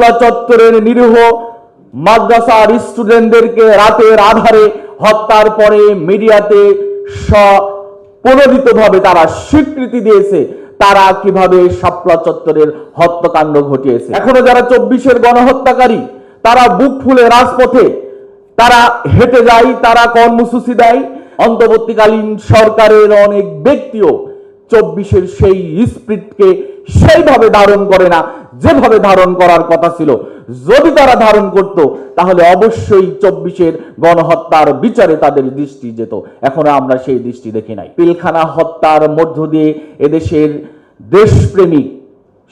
শাপলা চত্বরের নিরীহ মাদ্রাসার স্টুডেন্টদেরকে রাতের আধারে হত্যার পরে মিডিয়াতে ভাবে তারা স্বীকৃতি দিয়েছে। তারা কীভাবে শাপলা চত্বরের হত্যাকাণ্ড ঘটিয়েছে? এখনও যারা চব্বিশের গণহত্যাকারী, তারা বুক ফুলে রাজপথে, তারা হেঁটে যায়, তারা কর্মসূচি দেয়। অন্তর্বর্তীকালীন সরকারের অনেক ব্যক্তিও চব্বিশের সেই স্পিরিটকে সেইভাবে ধারণ করে না। যেভাবে ধারণ করার কথা ছিল, যদি তারা ধারণ করত, তাহলে অবশ্যই চব্বিশের গণহত্যার বিচারে তাদের দৃষ্টি যেত। এখন আমরা সেই দৃষ্টি দেখি নাই। পিলখানা হত্যার মধ্য দিয়ে এদেশের দেশপ্রেমিক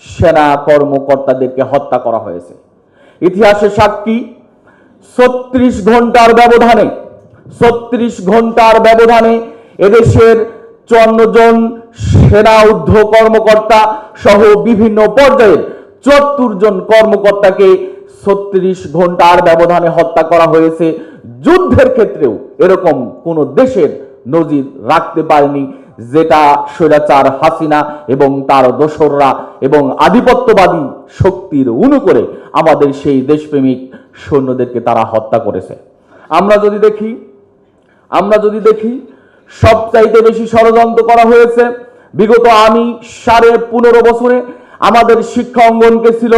সেনা কর্মকর্তাদেরকে হত্যা করা হয়েছে। ইতিহাসে সাক্ষী, ছত্রিশ ঘণ্টার ব্যবধানে, ছত্রিশ ঘণ্টার ব্যবধানে এদেশের চুয়ান্ন জন সেনা ঊর্ধ্ব কর্মকর্তা সহ বিভিন্ন পর্যায়ের চুয়াত্তর জন কর্মকর্তাকে ছত্রিশ ঘণ্টার ব্যবধানে হত্যা করা হয়েছে। যুদ্ধের ক্ষেত্রেও এরকম কোন দেশের নজির রাখতে পারেনি যেটা স্বৈরাচার হাসিনা এবং তার দোসররা এবং আধিপত্যবাদী শক্তির উনু করে আমাদের সেই দেশপ্রেমিক সৈন্যদেরকে তারা হত্যা করেছে। আমরা যদি দেখি, আমরা যদি দেখি, সবচাইতে বেশি ষড়যন্ত্র করা হয়েছে। বিগত আমি সাড়ে পনেরো বছরে আমাদের শিক্ষা অঙ্গনকে ছিল?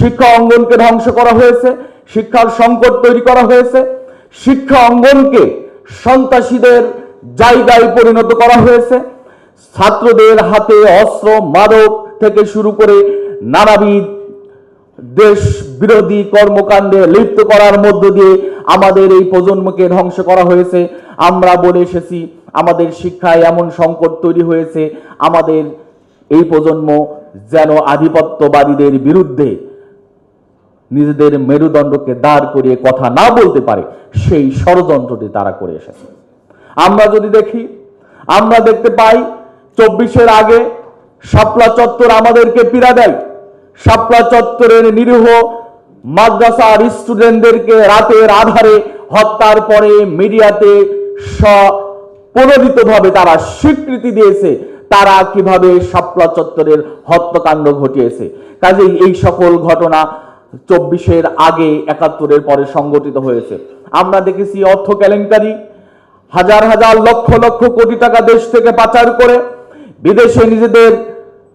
শিক্ষা অঙ্গনকে ধ্বংস করা হয়েছে, শিক্ষার সংকট তৈরি করা হয়েছে, শিক্ষা অঙ্গনকে সন্ত্রাসীদের জায়গায় পরিণত করা হয়েছে, ছাত্রদের হাতে অস্ত্র, মাদক থেকে শুরু করে নানাবিধ দেশ বিরোধী কর্মকাণ্ডে লিপ্ত করার মধ্য দিয়ে আমাদের এই প্রজন্মকে ধ্বংস করা হয়েছে। আমরা বলে এসেছি, আমাদের শিক্ষায় এমন সংকট তৈরি হয়েছে, আমাদের এই প্রজন্ম যেন আধিপত্যবাদীদের বিরুদ্ধে নিজেদের মেরুদণ্ডকে দাঁড় করিয়ে কথা না বলতে পারে, সেই ষড়যন্ত্রটি তারা করে এসেছে। আমরা যদি দেখি, আমরা দেখতে পাই, চব্বিশের আগে শাপলা চত্বর আমাদেরকে পীড়া দেয়। শাপলা চত্বরের নিরীহ মাদ্রাসার স্টুডেন্টদেরকে রাতের আধারে হত্যার পরে মিডিয়াতে ভাবে তারা স্বীকৃতি দিয়েছে। তারা কীভাবে শাপলা চত্বরের হত্যাকাণ্ড ঘটিয়েছে? কাজেই এই সকল ঘটনা চব্বিশের আগে একাত্তরের পরে সংগঠিত হয়েছে। আমরা দেখেছি অর্থ কেলেঙ্কারি, হাজার হাজার লক্ষ লক্ষ কোটি টাকা দেশ থেকে পাচার করে, বিদেশে নিজেদের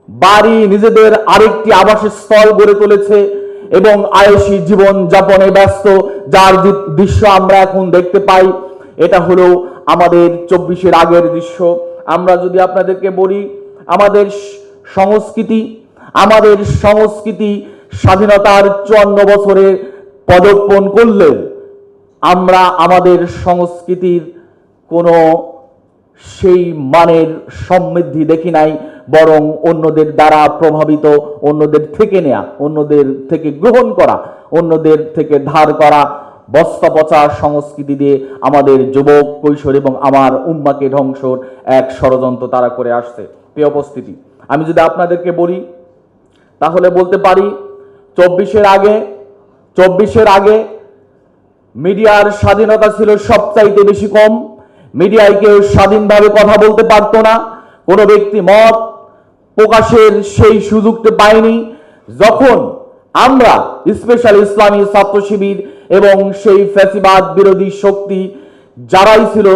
বাড়ি, নিজেদের আরেকটি আবাসের স্থল গড়ে তুলেছে এবং আয়সী জীবন যাপনে ব্যস্ত, যার দৃশ্য আমরা এখন দেখতে পাই। এটা হলো আমাদের চব্বিশের আগের দৃশ্য। আমরা যদি আপনাদেরকে বলি, আমাদের সংস্কৃতি আমাদের সংস্কৃতি স্বাধীনতার চুয়ান্ন বছরে পদর্পণ করলেও আমরা আমাদের সংস্কৃতির কোনো সেই মানের সমৃদ্ধি দেখি নাই, বরং অন্যদের দ্বারা প্রভাবিত, অন্যদের থেকে নেয়া, অন্যদের থেকে গ্রহণ করা, অন্যদের থেকে ধার করা বস্তা পচা সংস্কৃতি দিয়ে আমাদের যুবক, কৈশোর এবং আমার উম্মাকে ধ্বংসর এক ষড়যন্ত্র তারা করে আসছে। প্রিয় উপস্থিতি, আমি যদি আপনাদেরকে বলি, তাহলে বলতে পারি, চব্বিশের আগে চব্বিশের আগে মিডিয়ার স্বাধীনতা ছিল সবচাইতে বেশি কম। মিডিয়ায় কেউ স্বাধীনভাবে কথা বলতে পারতো না। কোনো ব্যক্তি মত প্রকাশের সেই সুযোগটা পায়নি। যখন আমরা স্পেশাল ইসলামী ছাত্র শিবির এবং সেই ফ্যাসিবাদ বিরোধী শক্তি যারাই ছিল,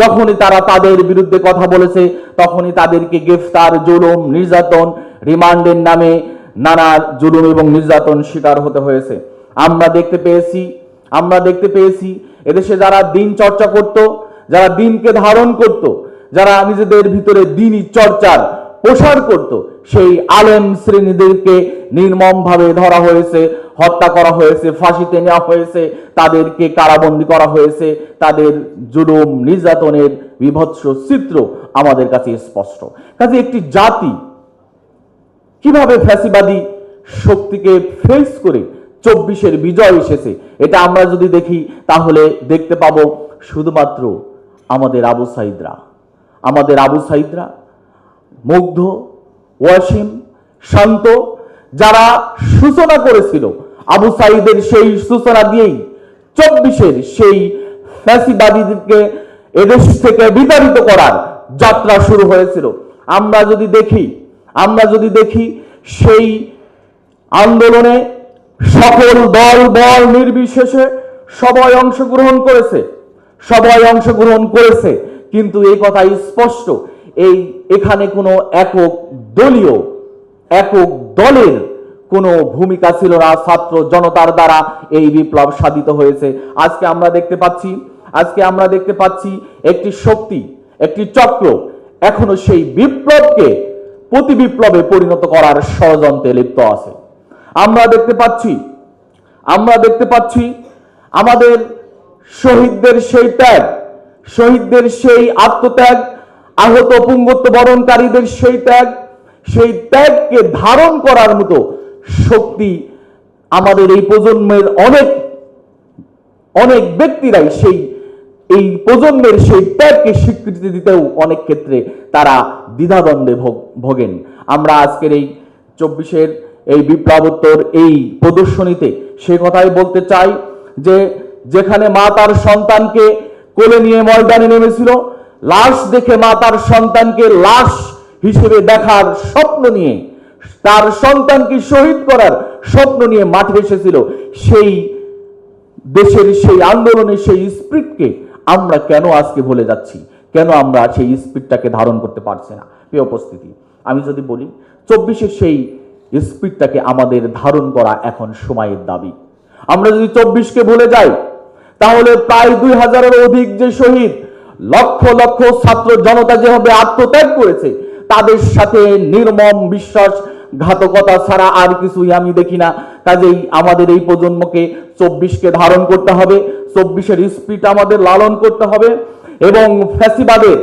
যখনই তারা তাদের বিরুদ্ধে কথা বলেছে, তখনই তাদেরকে গ্রেফতার, জুলুম, নির্যাতন, রিমান্ডের নামে নানা জুলুম এবং নির্যাতন শিকার হতে হয়েছে। আমরা দেখতে পেয়েছি, আমরা দেখতে পেয়েছি, এদেশে যারা দিন চর্চা করত, যারা দিনকে ধারণ করত, যারা নিজেদের ভিতরে দিনই চর্চার প্রসার করত। সেই আলেম শ্রেণীদেরকে নির্মমভাবে ধরা হয়েছে, হত্যা করা হয়েছে, ফাঁসিতে নেওয়া হয়েছে, তাদেরকে কারাবন্দী করা হয়েছে, তাদের জুলুম, নির্যাতনের বিভৎস চিত্র আমাদের কাছে স্পষ্ট। কাজে একটি জাতি কীভাবে ফ্যাসিবাদী শক্তিকে ফেস করে চব্বিশের বিজয় এসেছে, এটা আমরা যদি দেখি, তাহলে দেখতে পাবো শুধুমাত্র আমাদের আবু সাইদরা। আমাদের আবু সাইদরা মুগ্ধ ওয়াসিম শান্ত, যারা সূচনা করেছিল। আবু সাইদের সেই সূচনা দিয়েই চব্বিশের সেই ফ্যাসিবাদীদেরকে এদেশ থেকে বিতাড়িত করার যাত্রা শুরু হয়েছিল। আমরা যদি দেখি, আমরা যদি দেখি সেই আন্দোলনে সকল দল, বল নির্বিশেষে সবাই অংশগ্রহণ করেছে, সবাই অংশগ্রহণ করেছে, কিন্তু এই কথাই স্পষ্ট। এই এখানে কোনো একক দলীয়, একক দলের কোনো ভূমিকা ছিল না। ছাত্র জনতার দ্বারা এই বিপ্লব সাধিত হয়েছে। আজকে আমরা দেখতে পাচ্ছি, আজকে আমরা দেখতে পাচ্ছি একটি শক্তি, একটি চক্র এখনও সেই বিপ্লবকে প্রতি বিপ্লবে পরিণত করার ষড়যন্ত্রে লিপ্ত আছে। আমরা দেখতে পাচ্ছি, আমরা দেখতে পাচ্ছি আমাদের শহীদদের সেই ত্যাগ, শহীদদের সেই আত্মত্যাগ আহত পুঙ্গত্ব বরণকারীদের সেই ত্যাগ, সেই ত্যাগকে ধারণ করার মতো শক্তি আমাদের এই প্রজন্মের অনেক অনেক ব্যক্তিরাই সেই, এই প্রজন্মের সেই ত্যাগকে স্বীকৃতি দিতেও অনেক ক্ষেত্রে তারা দ্বিধাদ্বন্দ্বে ভোগ- ভোগেন। আমরা আজকের এই চব্বিশের এই বিপ্লবোত্তর এই প্রদর্শনীতে সে কথাই বলতে চাই যে, যেখানে মা তার সন্তানকে কোলে নিয়ে ময়দানে নেমেছিল লাশ দেখে মা তার সন্তানকে লাশ হিসেবে দেখার স্বপ্ন নিয়ে, তার সন্তানকে শহীদ করার স্বপ্ন নিয়ে মাঠে এসেছিল। সেই দেশের সেই আন্দোলনের সেই স্পিরিটকে আমরা কেন আজকে ভুলে যাচ্ছি? কেন আমরা সেই স্পিরিটটাকে ধারণ করতে পারছি না? এই উপস্থিতি, আমি যদি বলি, চব্বিশের সেই স্পিরিটটাকে আমাদের ধারণ করা এখন সময়ের দাবি। আমরা যদি চব্বিশকে ভুলে যাই, তাহলে প্রায় দুই হাজারের অধিক যে শহীদ লক্ষ লক্ষ ছাত্র জনতা যেভাবে আত্মত্যাগ করেছে, তাদের সাথে নির্মম বিশ্বাস ঘাতকতা ছাড়া আর কিছুই আমি দেখি না। কাজেই আমাদের এই প্রজন্মকে চব্বিশকে ধারণ করতে হবে, চব্বিশের স্পিড আমাদের লালন করতে হবে এবং ফ্যাসিবাদের,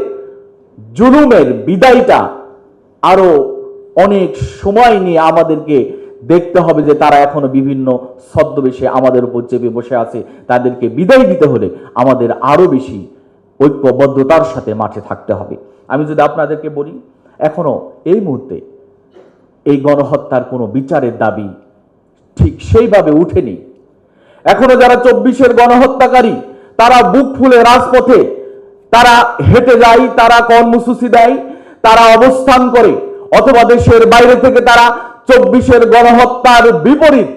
জুলুমের বিদায়টা আরও অনেক সময় নিয়ে আমাদেরকে দেখতে হবে যে তারা এখনও বিভিন্ন ছদ্মবেশে আমাদের উপর চেপে বসে আছে। তাদেরকে বিদায় দিতে হলে আমাদের আরও বেশি ঐক্যবদ্ধতার সাথে মাঠে থাকতে হবে। আমি যদি আপনাদেরকে বলি, এখনও এই মুহূর্তে এই গণহত্যার কোনো বিচারের দাবি ঠিক সেইভাবে উঠেনি। এখনও যারা চব্বিশের গণহত্যাকারী, তারা বুক ফুলে রাজপথে, তারা হেঁটে যায়, তারা কর্মসূচি দেয়, তারা অবস্থান করে, অথবা দেশের বাইরে থেকে তারা চব্বিশের গণহত্যার বিপরীত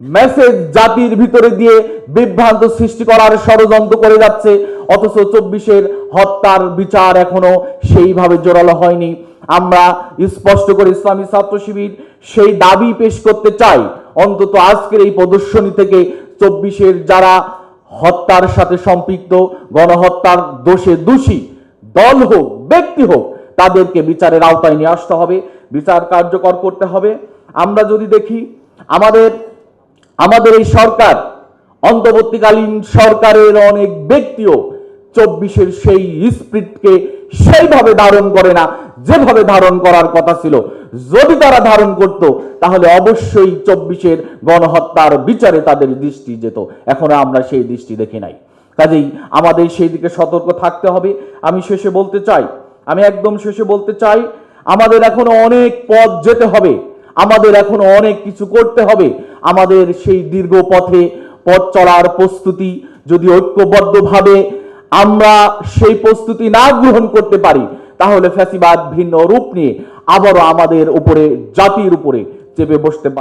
মেসেজ জাতির ভিতরে দিয়ে বিভ্রান্ত সৃষ্টি করার ষড়যন্ত্র করে যাচ্ছে, অথচ চব্বিশের হত্যার বিচার এখনও সেইভাবে জোরালো হয়নি। আমরা স্পষ্ট করে ইসলামী ছাত্র শিবির সেই দাবি পেশ করতে চাই। অন্তত আজকের এই প্রদর্শনী থেকে চব্বিশের যারা হত্যার সাথে সম্পৃক্ত, গণহত্যার দোষে দোষী, দল হোক, ব্যক্তি হোক, তাদেরকে বিচারের আওতায় নিয়ে আসতে হবে, বিচার কার্যকর করতে হবে। আমরা যদি দেখি, আমাদের আমাদের এই সরকার, অন্তর্বর্তীকালীন সরকারের অনেক ব্যক্তিও চব্বিশের সেই স্প্রিটকে সেইভাবে ধারণ করে না, যেভাবে ধারণ করার কথা ছিল। যদি তারা ধারণ করত, তাহলে অবশ্যই চব্বিশের গণহত্যার বিচারে তাদের দৃষ্টি যেত। এখনও আমরা সেই দৃষ্টি দেখি নাই। কাজেই আমাদের সেই দিকে সতর্ক থাকতে হবে। আমি শেষে বলতে চাই, আমি একদম শেষে বলতে চাই, আমাদের এখনও অনেক পথ যেতে হবে। আমাদের এখন অনেক কিছু করতে হবে। আমাদের সেই দীর্ঘ পথে পথ চলার প্রস্তুতি যদি ঐক্যবদ্ধভাবে আমরা সেই প্রস্তুতি না গ্রহণ করতে পারি, তাহলে ফ্যাসিবাদ ভিন্ন রূপ নিয়ে আবারও আমাদের উপরে, জাতির উপরে চেপে বসতে পারে।